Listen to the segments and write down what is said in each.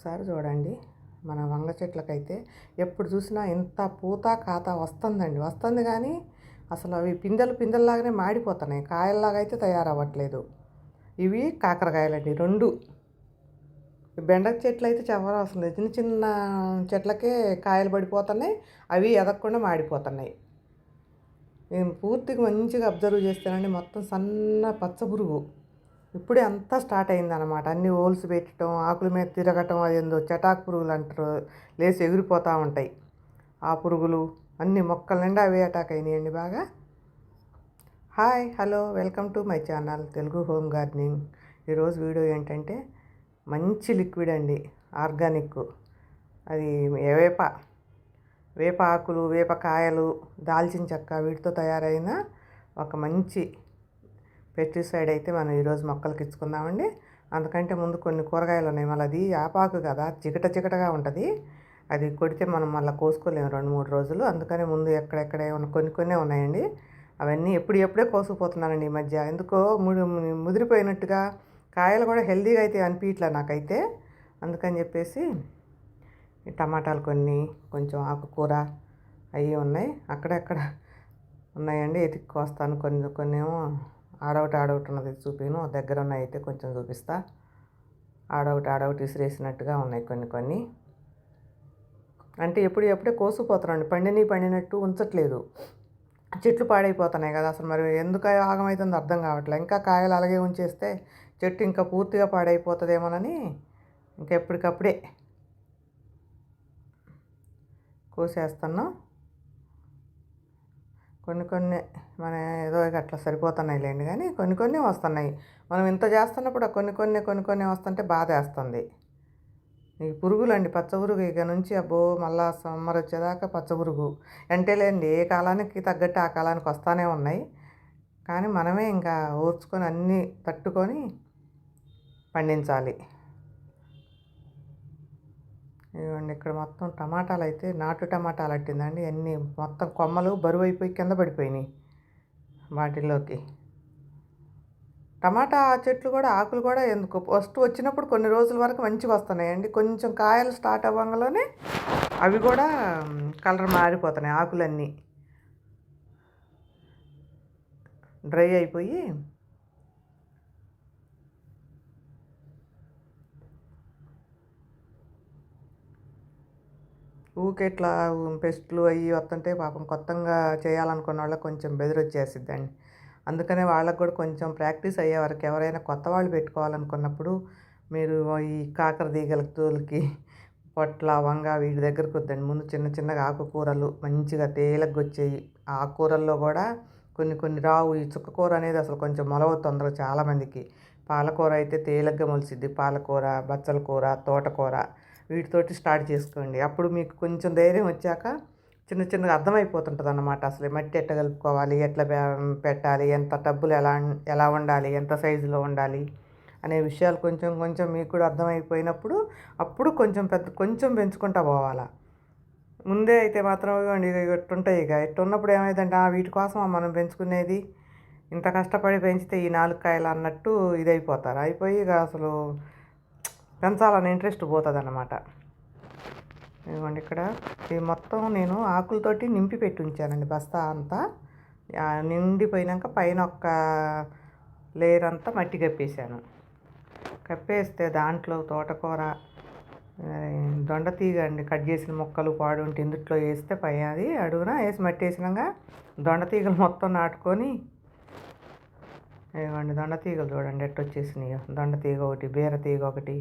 ఒకసారి చూడండి. మన వంగ చెట్లకైతే ఎప్పుడు చూసినా ఇంత పూత కాత వస్తుందండి. వస్తుంది కానీ అసలు అవి పిందెలు పిందెల్లాగానే మాడిపోతున్నాయి. కాయల్లాగా అయితే తయారవ్వట్లేదు. ఇవి కాకరకాయలండి రెండు. బెండ చెట్లు అయితే చెప్పడం అవసరం లేదు చిన్న చిన్న చెట్లకే కాయలు పడిపోతున్నాయి. అవి ఎదగకుండా మాడిపోతున్నాయి. నేను పూర్తిగా మంచిగా అబ్జర్వ్ చేస్తానండి. మొత్తం సన్న పచ్చ పురుగు. ఇప్పుడే అంతా స్టార్ట్ అయిందనమాట అన్ని హోల్స్ పెట్టడం ఆకుల మీద తిరగటం అదేందో చటాక్ పురుగులు అంటారు. లేచి ఎగిరిపోతూ ఉంటాయి. ఆ పురుగులు అన్ని మొక్కల నిండా అవే అటాక్ అయినాయండి బాగా. Hi hello welcome to my channel Telugu home gardening ఈరోజు వీడియో ఏంటంటే మంచి లిక్విడ్ అండి ఆర్గానిక్ అది వేప వేప ఆకులు వేప కాయలు దాల్చిన చెక్క వీటితో తయారైన ఒక మంచి పెస్టిసైడ్ అయితే మనం ఈరోజు మొక్కలకి ఇచ్చుకుందామండి. అందుకంటే ముందు కొన్ని కూరగాయలు ఉన్నాయి. మళ్ళీ అది ఆపాకు కదా చికట చికటగా ఉంటుంది. అది కొడితే మనం మళ్ళీ కోసుకోలేము రెండు మూడు రోజులు. అందుకనే ముందు ఎక్కడెక్కడే ఉన్న కొన్ని కొన్ని ఉన్నాయండి. అవన్నీ ఎప్పుడు ఎప్పుడే కోసుకుపోతున్నానండి ఈ మధ్య. ఎందుకో ముడి ముదిరిపోయినట్టుగా కాయలు కూడా హెల్తీగా అయితే అనిపించట్లే నాకైతే. అందుకని చెప్పేసి టమాటాలు కొన్ని కొంచెం ఆకుకూర అవి ఉన్నాయి. అక్కడక్కడ ఉన్నాయండి? ఎతికి కోస్తాను. కొన్ని కొన్ని ఆడవటి ఆడవటి ఉన్నది చూపిను. దగ్గర ఉన్నాయి అయితే కొంచెం చూపిస్తా. ఆడవటి ఆడవటి విసిరేసినట్టుగా ఉన్నాయి కొన్ని కొన్ని. అంటే ఎప్పుడు ఎప్పుడే కోసుకుపోతున్నాండి పండిని పండినట్టు ఉంచట్లేదు. చెట్లు పాడైపోతున్నాయి కదా అసలు మరి ఎందుకు ఆగమవుతుందో అర్థం కావట్లేదు ఇంకా కాయలు అలాగే ఉంచేస్తే చెట్టు ఇంకా పూర్తిగా పాడైపోతుందేమోనని ఇంకా ఎప్పటికప్పుడే కోసేస్తున్నాం. కొన్ని కొన్ని మన ఏదో అట్లా సరిపోతున్నాయి లేండి కానీ కొన్ని కొన్ని వస్తున్నాయి. మనం ఇంత చేస్తున్నప్పుడు కొన్ని కొన్ని కొన్ని కొన్ని వస్తుంటే బాధ వేస్తుంది. ఈ పురుగులు అండి పచ్చ పురుగు. ఇక నుంచి అబ్బో మళ్ళా సమ్మర్ వచ్చేదాకా పచ్చ పురుగు. ఎంటేలేండి ఏ కాలానికి తగ్గట్టు ఆ కాలానికి వస్తానే ఉన్నాయి. కానీ మనమే ఇంకా ఓర్చుకొని అన్నీ తట్టుకొని పండించాలి. ఇవ్వండి ఇక్కడ మొత్తం టమాటాలు అయితే నాటు టమాటాలు అట్టిందండి అన్నీ మొత్తం కొమ్మలు బరువు అయిపోయి కింద పడిపోయినాయి వాటిల్లోకి. టమాటా చెట్లు కూడా ఆకులు కూడా ఎందుకు? ఫస్ట్ వచ్చినప్పుడు కొన్ని రోజుల వరకు మంచిగా వస్తున్నాయండి. కొంచెం కాయలు స్టార్ట్ అవ్వగానే అవి కూడా కలర్ మారిపోతున్నాయి ఆకులన్నీ. డ్రై అయిపోయి ఊకే ఇట్లా పెస్ట్లు అవి వస్తుంటే పాపం కొత్తగా చేయాలనుకున్న వాళ్ళకి కొంచెం బెదిరొచ్చేసిద్దండి. అందుకనే వాళ్ళకు కూడా కొంచెం ప్రాక్టీస్ అయ్యే వరకు ఎవరైనా కొత్త వాళ్ళు పెట్టుకోవాలనుకున్నప్పుడు మీరు ఈ కాకర తీగల తోలికి పొట్ల వంగ వీటి దగ్గరకు వద్దండి. ముందు చిన్న చిన్నగా ఆకుకూరలు మంచిగా తేలిగ్గా వచ్చేవి ఆకుకూరల్లో కూడా కొన్ని కొన్ని రావు. ఈ చుక్కకూర అనేది అసలు కొంచెం మొలవ తొందరగా చాలామందికి పాలకూర అయితే తేలిగ్గా మొలిసిద్ది. పాలకూర బచ్చల కూర తోటకూర వీటితోటి స్టార్ట్ చేసుకోండి. అప్పుడు మీకు కొంచెం ధైర్యం వచ్చాక చిన్న చిన్నగా అర్థమైపోతుంటుంది అన్నమాట అసలు మట్టి ఎట్లా కలుపుకోవాలి? ఎట్లా పెట్టాలి? ఎంత డబ్బులు ఎలా ఎలా ఉండాలి? ఎంత సైజులో ఉండాలి? అనే విషయాలు కొంచెం కొంచెం మీకు కూడా అర్థమైపోయినప్పుడు అప్పుడు కొంచెం పెద్ద కొంచెం పెంచుకుంటా పోవాలా. ముందే అయితే మాత్రం ఎట్టుంటాయి ఇక ఎట్టున్నప్పుడు ఏమైందంటే వీటి కోసం మనం పెంచుకునేది? ఇంత కష్టపడి పెంచితే ఈ నాలుగు కాయలు అన్నట్టు ఇదైపోతారు. అయిపోయి ఇక అసలు పెంచాలని ఇంట్రెస్ట్ పోతుంది అన్నమాట ఇదిగోండి ఇక్కడ. ఇది మొత్తం నేను ఆకులతోటి నింపి పెట్టి ఉంచానండి బస్తా అంతా. నిండిపోయినాక పైన ఒక్క లేయర్ అంతా మట్టి కప్పేసాను కప్పేస్తే దాంట్లో తోటకూర దొండతీగ అండి కట్ చేసిన మొక్కలు పాడు ఉంటే ఇందుట్లో వేస్తే పై అది అడుగున వేసి మట్టి వేసినాక దొండ తీగలు మొత్తం నాటుకొని ఇగోండి దొండ తీగలు చూడండి ఎట్టొచ్చేసినాయి. దొండతీగ ఒకటి బీర తీగ ఒకటి.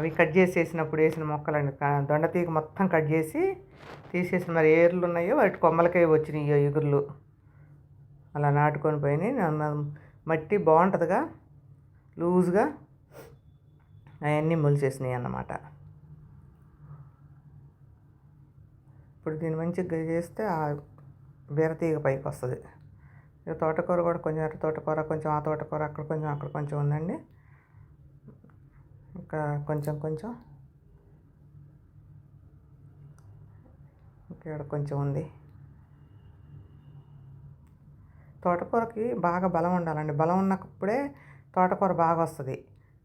అవి కట్ చేసేసినప్పుడు వేసిన మొక్కలండి. దొండతీగ మొత్తం కట్ చేసి తీసేసి మరి ఏర్లు ఉన్నాయో వాటి కొమ్మలకే వచ్చినాయి ఎగురులు అలా నాటుకొని పోయినాయి. మట్టి బాగుంటుందిగా లూజ్గా అవన్నీ మొలిచేసినాయి అన్నమాట. ఇప్పుడు దీన్ని మంచిగా చేస్తే ఆ బీరతీగ పైకి వస్తుంది. తోటకూర కూడా కొంచెం అటు తోటకూర కొంచెం ఆ తోటకూర అక్కడ కొంచెం అక్కడ కొంచెం ఉందండి. ఇంకా కొంచెం కొంచెం. ఇక్కడ కొంచెం ఉంది. తోటకూరకి బాగా బలం ఉండాలండి. బలం ఉన్నప్పుడే తోటకూర బాగా వస్తుంది.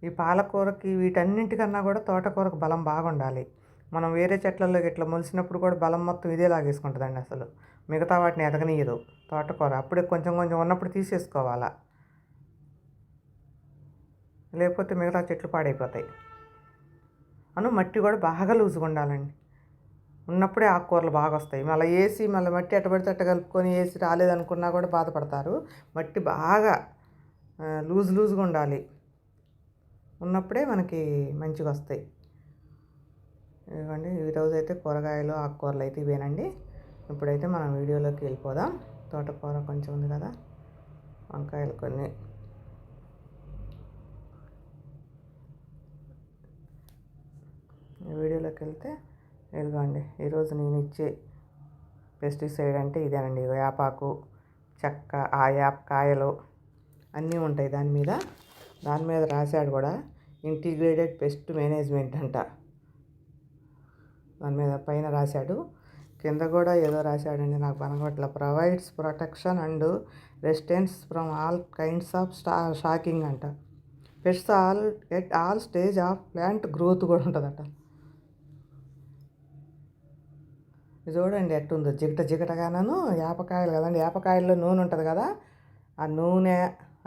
ఈ పాలకూరకి వీటన్నింటికన్నా కూడా తోటకూరకు బలం బాగుండాలి మనం వేరే చెట్లలో ఇట్లా మొలిసినప్పుడు కూడా బలం మొత్తం ఇదే లాగేసుకుంటుందండి అసలు. మిగతా వాటిని ఎదగనీయదు తోటకూర. అప్పుడే కొంచెం కొంచెం ఉన్నప్పుడు తీసేసుకోవాలా. లేకపోతే మిగతా చెట్లు పాడైపోతాయి. అను మట్టి కూడా బాగా లూజుగా ఉండాలండి. ఉన్నప్పుడే ఆకుకూరలు బాగా వస్తాయి. మళ్ళీ వేసి మళ్ళీ మట్టి ఎట్ట పడితే అట్ట కలుపుకొని వేసి రాలేదనుకున్నా కూడా బాధపడతారు. మట్టి బాగా లూజ్ లూజ్గా ఉండాలి. ఉన్నప్పుడే మనకి మంచిగా వస్తాయి. ఇదిగోండి ఈరోజు అయితే కూరగాయలు ఆకుకూరలు అయితే ఇవేనండి. ఇప్పుడైతే మనం వీడియోలోకి వెళ్ళిపోదాం. తోటకూర కొంచెం ఉంది కదా వంకాయలు కొన్ని ఈ వీడియోలోకి వెళ్తే ఇదిగోండి ఈరోజు నేను ఇచ్చే పెస్టిసైడ్ అంటే ఇదేనండి. వేపాకు చెక్క ఆ యాప్ కాయలు అన్నీ ఉంటాయి దాని మీద. దాని మీద రాశాడు కూడా ఇంటిగ్రేటెడ్ పెస్ట్ మేనేజ్మెంట్ అంట. దాని మీద పైన రాశాడు. కింద కూడా ఏదో రాశాడండి నాకు పనగొట్ల provides protection and resistance from all kinds of స్టా షాకింగ్ అంట. Pests all at all stage of plant growth కూడా ఉంటుందట ఇది చూడండి ఎట్టుందో జిగట జిగటగానూ యాపకాయలు కదండి యాపకాయల్లో నూనె ఉంటుంది కదా ఆ నూనె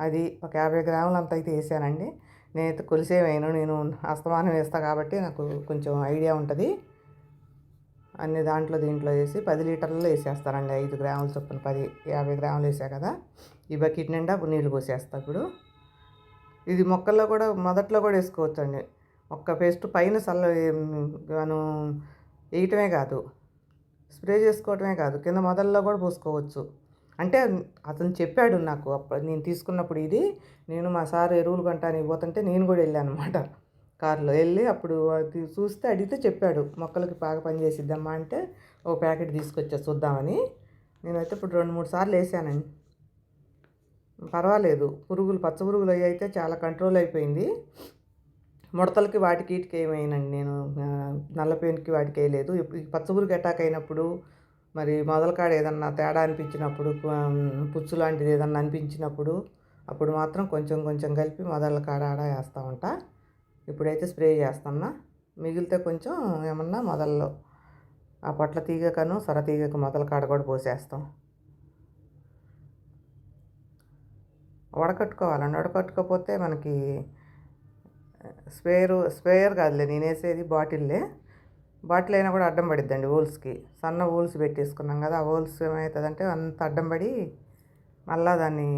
అది ఒక యాభై గ్రాములు అంత అయితే వేసానండి. నేనైతే కొలిసే వేయను నేను అస్తమానం వేస్తా కాబట్టి నాకు కొంచెం ఐడియా ఉంటుంది. అన్ని దాంట్లో దీంట్లో వేసి పది లీటర్లలో వేసేస్తానండి ఐదు గ్రాముల చొప్పున పది యాభై గ్రాములు వేసా కదా ఈ బకెట్ నిండా నీళ్ళు పోసేస్తా ఇప్పుడు. ఇది మొక్కల్లో కూడా మొదట్లో కూడా వేసుకోవచ్చు అండి ఒక్క పేస్ట్ పైన చల్ల మనం వేయటమే కాదు. స్ప్రే చేసుకోవటమే కాదు కింద మొదల్లో కూడా పోసుకోవచ్చు. అంటే అతను చెప్పాడు నాకు అప్పుడు నేను తీసుకున్నప్పుడు ఇది నేను మా సార్ ఎరువులు కొంటానికి పోతుంటే నేను కూడా వెళ్ళాను అనమాట. కారులో వెళ్ళి అప్పుడు అది చూస్తే అడిగితే చెప్పాడు మొక్కలకి బాగా పనిచేసిద్దమ్మా అంటే ఓ ప్యాకెట్ తీసుకొచ్చా చూద్దామని. నేనైతే ఇప్పుడు రెండు మూడు సార్లు వేసానండి పర్వాలేదు పురుగులు పచ్చ పురుగులు అవి అయితే చాలా కంట్రోల్ అయిపోయింది. ముడతలకి వాటికి వీటికి ఏమైనండి నేను నల్ల పెయిన్కి వాటికి వేయలేదు ఇప్పుడు అటాక్ అయినప్పుడు మరి మొదలకాడ ఏదన్నా తేడా అనిపించినప్పుడు పుచ్చు లాంటిది ఏదన్నా అనిపించినప్పుడు అప్పుడు మాత్రం కొంచెం కొంచెం కలిపి మొదల కాడ ఆడ వేస్తూ ఉంటా. ఇప్పుడైతే స్ప్రే చేస్తున్నా. మిగిలితే కొంచెం ఏమన్నా మొదల్లో ఆ పొట్ల తీగకను సొర తీగకు మొదల కాడ కూడా పోసేస్తాం. వడకట్టుకోవాలండి. వడకట్టుకోకపోతే మనకి స్పేరు స్పేయర్ కాదులే నేను వేసేది బాటిల్లే. బాటిల్ అయినా కూడా అడ్డం పడిద్దండి హోల్స్కి. సన్న హోల్స్ పెట్టేసుకున్నాం కదా ఆ హోల్స్ ఏమవుతుందంటే అంత అడ్డం పడి మళ్ళా దాన్ని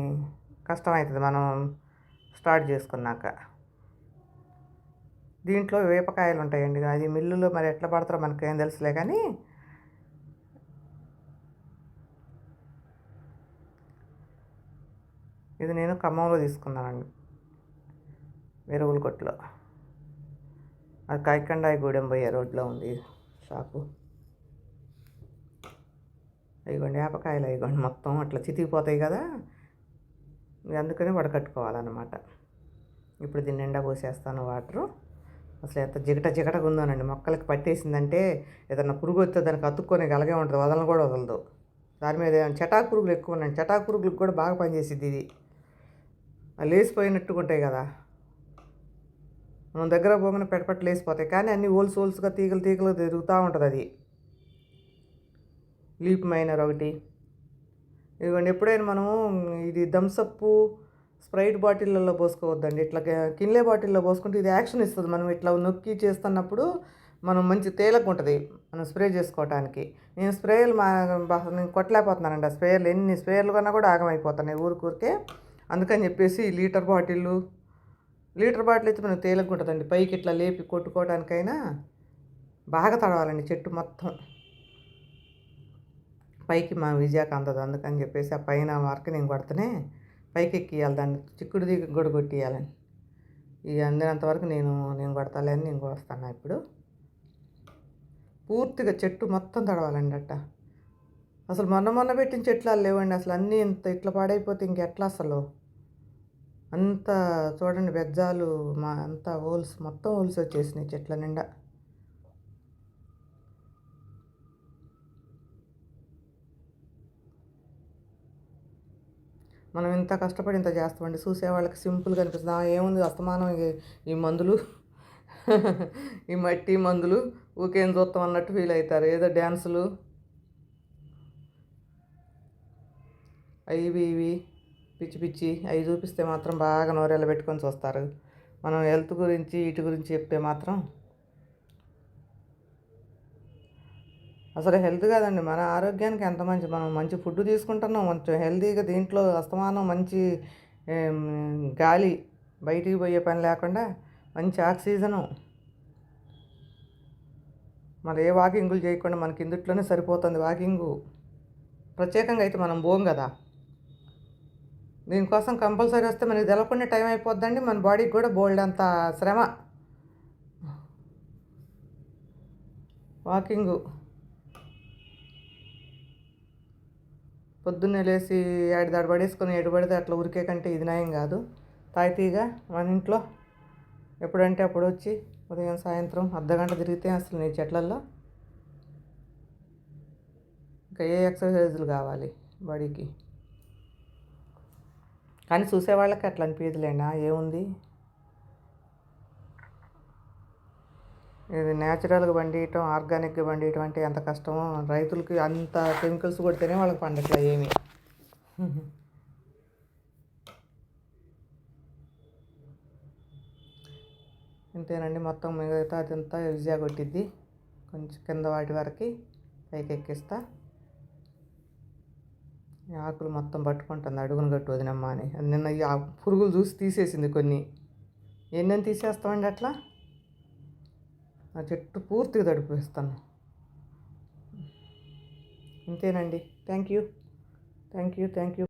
కష్టమవుతుంది మనం స్టార్ట్ చేసుకున్నాక. దీంట్లో వేపకాయలు ఉంటాయండి. అది మిల్లులో మరి ఎట్లా పడతారో మనకేం తెలుసులే కానీ ఇది నేను ఖమ్మంలో తీసుకున్నానండి. ఎరువుల కొట్లో అది కాయకండాయి గూడెం పోయే రోడ్లో ఉంది షాపు. ఇదిగోండి వేపకాయలు ఇదిగోండి మొత్తం అట్లా చితికిపోతాయి కదా. అందుకనే అందుకని వడకట్టుకోవాలన్నమాట. ఇప్పుడు దీన్ని నిండా పోసేస్తాను వాటరు. అసలు ఎంత జిగట జిగటగా ఉందోనండి. మొక్కలకి పట్టేసిందంటే ఏదన్నా పురుగు వస్తే దానికి అతుక్కొని అలాగే ఉంటుంది. వదలను కూడా వదలదు. దాని మీద చటాకు పురుగులు ఎక్కువ ఉన్నాయి చటాకు పురుగులకు కూడా బాగా పనిచేసిద్ది ఇది. లేసిపోయినట్టుకుంటాయి ఉంటాయి కదా. మనం దగ్గర పోగానే పెటపట్లు కానీ అన్ని హోల్స్ హోల్స్గా తీగలు తీగలు తిరుగుతూ ఉంటుంది అది. లీప్ మైనర్ ఒకటి. ఇదిగోండి ఎప్పుడైనా మనము ఇది థమ్సప్పు స్ప్రైట్ బాటిళ్ళల్లో పోసుకోవద్దండి. ఇట్లా కిన్లే బాటిల్లో పోసుకుంటే ఇది యాక్షన్ ఇస్తుంది. మనం ఇట్లా నొక్కి చేస్తున్నప్పుడు మనం మంచి తేలకు ఉంటుంది. మనం స్ప్రే చేసుకోవటానికి. నేను స్ప్రేలు మా నేను కొట్టలేకపోతున్నానండి ఆ స్ప్రేయర్లు ఎన్ని స్ప్రేయర్లు కన్నా కూడా ఆగమైపోతున్నాయి ఊరికూరికే అందుకని చెప్పేసి లీటర్ బాటిళ్ళు లీటర్ బాటిల్ అయితే మనకు తేలిక ఉంటుందండి. పైకి ఇట్లా లేపి కొట్టుకోవడానికైనా బాగా తడవాలండి చెట్టు మొత్తం. పైకి మా విజయాకి అందదు అందుకని చెప్పేసి ఆ పైన వరకు నేను కొడితేనే పైకి ఎక్కియాలి దాన్ని చిక్కుడు దిగ కూడా కొట్టియాలని. ఇది అందినంత వరకు నేను నేను కొడతాలేని నేను కొడతాను ఇప్పుడు. పూర్తిగా చెట్టు మొత్తం తడవాలండి అట్ట. అసలు మొన్న మొన్న పెట్టిన చెట్లు అలా లేవండి. అసలు అన్నీ ఇంత ఇట్లా పాడైపోతే ఇంకెట్లా అసలు? అంత చూడండి బెజ్జాలు మా అంతా హోల్స్ మొత్తం హోల్స్ వచ్చేసినాయి చెట్ల నిండా. మనం ఇంత కష్టపడి ఇంత చేస్తామండి. చూసే వాళ్ళకి సింపుల్గా అనిపిస్తుంది. ఏముంది అస్తమానం ఈ- మందులు? ఈ మట్టి మందులు? ఊకేం చూస్తాం అన్నట్టు ఫీల్ అవుతారు. ఏదో డ్యాన్సులు? అవి ఇవి ఇవి. పిచ్చి పిచ్చి అవి చూపిస్తే మాత్రం బాగా నోరెళ్ళ పెట్టుకొని చూస్తారు. మనం హెల్త్ గురించి వీటి గురించి చెప్తే మాత్రం అసలు హెల్త్ కాదండి. మన ఆరోగ్యానికి ఎంత మంచి మనం మంచి ఫుడ్ తీసుకుంటున్నాం కొంచెం హెల్తీగా దీంట్లో అస్తమానం మంచి గాలి బయటికి పోయే పని లేకుండా మంచి ఆక్సిజను. మరి ఏ వాకింగులు చేయకుండా మనకి ఇందుట్లోనే సరిపోతుంది వాకింగు. ప్రత్యేకంగా అయితే మనం పోం కదా. దీనికోసం కంపల్సరీ వస్తే మనకి తెలకుండా టైం అయిపోద్దండి. మన బాడీకి కూడా బోల్డ్ అంత శ్రమ. వాకింగు. పొద్దున్నే లేచి ఏడు దాడి పడేసుకొని ఎటు పడితే అట్లా ఉరికే కంటే ఇది నయం కాదు. తాయితీగా మన ఇంట్లో ఎప్పుడంటే అప్పుడు వచ్చి ఉదయం సాయంత్రం అర్ధగంట తిరిగితే అసలు నీ చెట్లల్లో ఇంకా ఏ ఎక్సర్సైజులు కావాలి బాడీకి. కానీ చూసేవాళ్ళకి అట్లా అనిపించదులేనా ఏముంది? ఇది న్యాచురల్గా పండియటం ఆర్గానిక్గా పండియటం అంటే ఎంత కష్టమో రైతులకి అంత కెమికల్స్ కొడితేనే వాళ్ళకి పండట్లా ఏమి? ఇంతేనండి మొత్తం మిగతా అదంతా విజయ కొట్టిద్ది. కొంచెం కింద వాటి వరకు పైకి ఎక్కిస్తా ఆకులు మొత్తం పట్టుకుంటుంది అడుగును గట్టు వదినమ్మ అని. నిన్న ఈ ఆ పురుగులు చూసి తీసేసింది కొన్ని. ఎన్నెన్ని తీసేస్తామండి అట్లా? ఆ చెట్టు పూర్తిగా తడిపేస్తాను. ఇంతేనండి. Thank you. Thank you. Thank you.